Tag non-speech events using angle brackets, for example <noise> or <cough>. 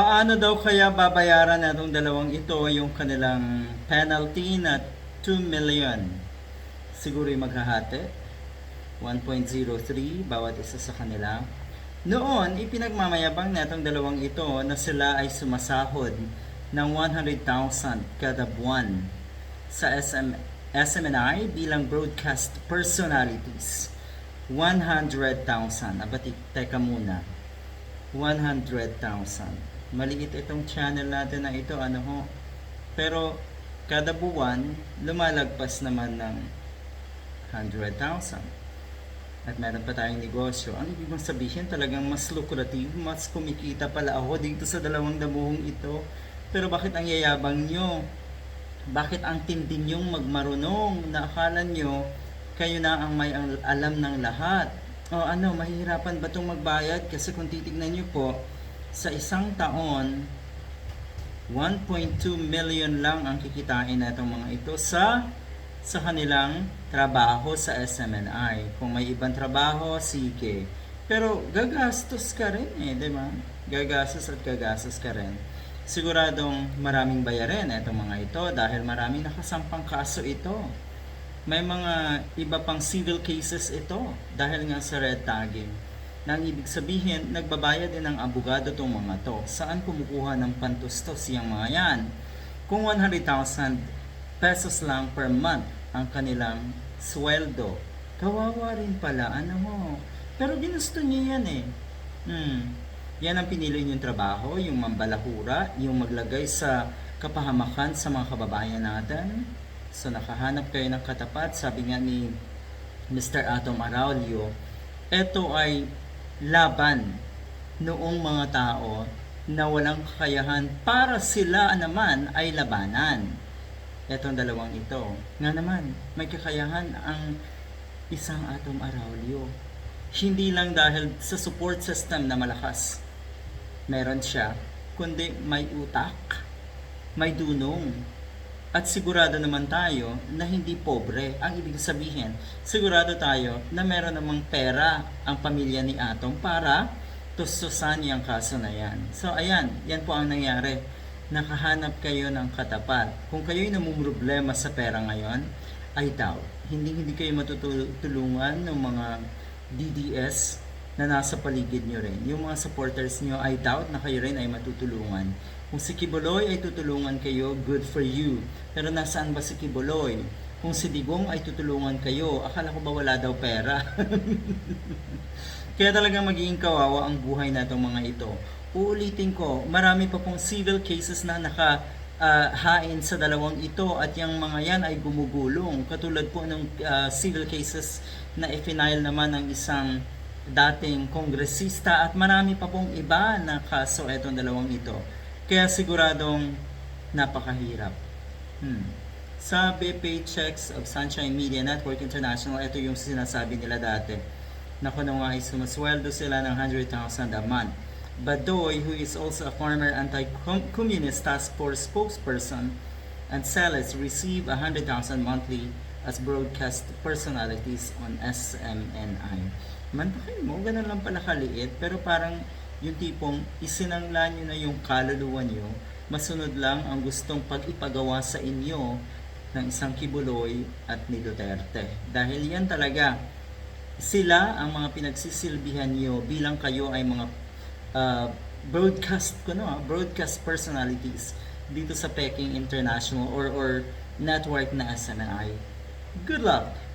Paano daw kaya babayaran natong dalawang ito yung kanilang penalty na 2 million? Siguro yung maghahati. 1.03 bawat isa sa kanila. Noon, ipinagmamayabang netong dalawang ito na sila ay sumasahod ng 100,000 kada buwan sa SM, SMNI bilang broadcast personalities. 100,000. Abati, teka muna. 100,000. Maliit itong channel natin na ito, ano ho. Pero kada buwan, lumalagpas naman ng 100,000. At meron pa tayong negosyo. Ang ibig mong sabihin talagang mas lucrative, mas kumikita pala ako dito sa dalawang damuhong ito. Pero bakit ang yayabang nyo? Bakit ang tindi nyong magmarunong na akala nyo kayo na ang may alam ng lahat? O ano, mahihirapan ba itong magbayad? Kasi kung titignan nyo po, sa isang taon, 1.2 million lang ang kikitain na mga ito sa sa kanilang trabaho sa SMNI. Kung may ibang trabaho, sige. Pero gagastos ka rin eh, di ba? Gagastos at gagastos ka rin. Siguradong maraming bayarin itong mga ito dahil maraming nakasampang kaso ito. May mga iba pang civil cases ito dahil nga sa red tagging. Nang ibig sabihin, nagbabayad din ng abogado itong mga to. Saan kumukuha ng pantustos yung mga yan? Kung 100,000 pesos lang per month ang kanilang sweldo, kawawa rin pala, ano mo. Pero ginusto niya yan eh. Hmm. Yan ang pinili niyong trabaho, yung mambalahura, yung maglagay sa kapahamakan sa mga kababayan natin. So nakahanap kayo ng katapat, sabi nga ni Mr. Atom Araulio, ito ay laban noong mga tao na walang kakayahan para sila naman ay labanan. Etong dalawang ito. Nga naman, may kakayahan ang isang Atom Araulio. Hindi lang dahil sa support system na malakas. Meron siya, kundi may utak, may dunong, at sigurado naman tayo na hindi pobre. Ang ibig sabihin, sigurado tayo na meron namang pera ang pamilya ni Atom para tustusan yung kaso na yan. So ayan, yan po ang nangyari. Nakahanap kayo ng katapat. Kung kayo'y namumroblema sa pera ngayon, ay doubt. Hindi hindi kayo matutulungan ng mga DDS na nasa paligid nyo rin. Yung mga supporters nyo, I doubt na kayo rin ay matutulungan. Kung si Kibuloy ay tutulungan kayo, good for you. Pero nasaan ba si Kibuloy? Kung si Digong ay tutulungan kayo, akala ko ba wala daw pera? <laughs> Kaya talagang magiging kawawa ang buhay natong mga ito. Uulitin ko, marami pa pong civil cases na naka ah, hain sa dalawang ito at yung mga yan ay gumugulong. Katulad po ng ah, civil cases na ifinail naman ng isang dating kongresista at marami pa pong iba na kaso etong dalawang ito. Kaya siguradong napakahirap. Hmm. Sabi Paychecks of Sunshine Media Network International, ito yung sinasabi nila dati. Na kung nga ay sumasweldo sila ng 100,000 a month. Badoy, who is also a former anti-communist task force spokesperson, and Celes receive 100,000 monthly as broadcast personalities on SMNI. Mantakin mo, ganun lang pala kaliit, pero parang yung tipong isinangla nyo na yung kaluluwa nyo, masunod lang ang gustong pag-ipagawa sa inyo ng isang kibuloy at ni Duterte. Dahil yan talaga, sila ang mga pinagsisilbihan nyo bilang kayo ay mga uh, broadcast ko no, ah, broadcast personalities dito sa Peking International or or network na SMNI. Good luck!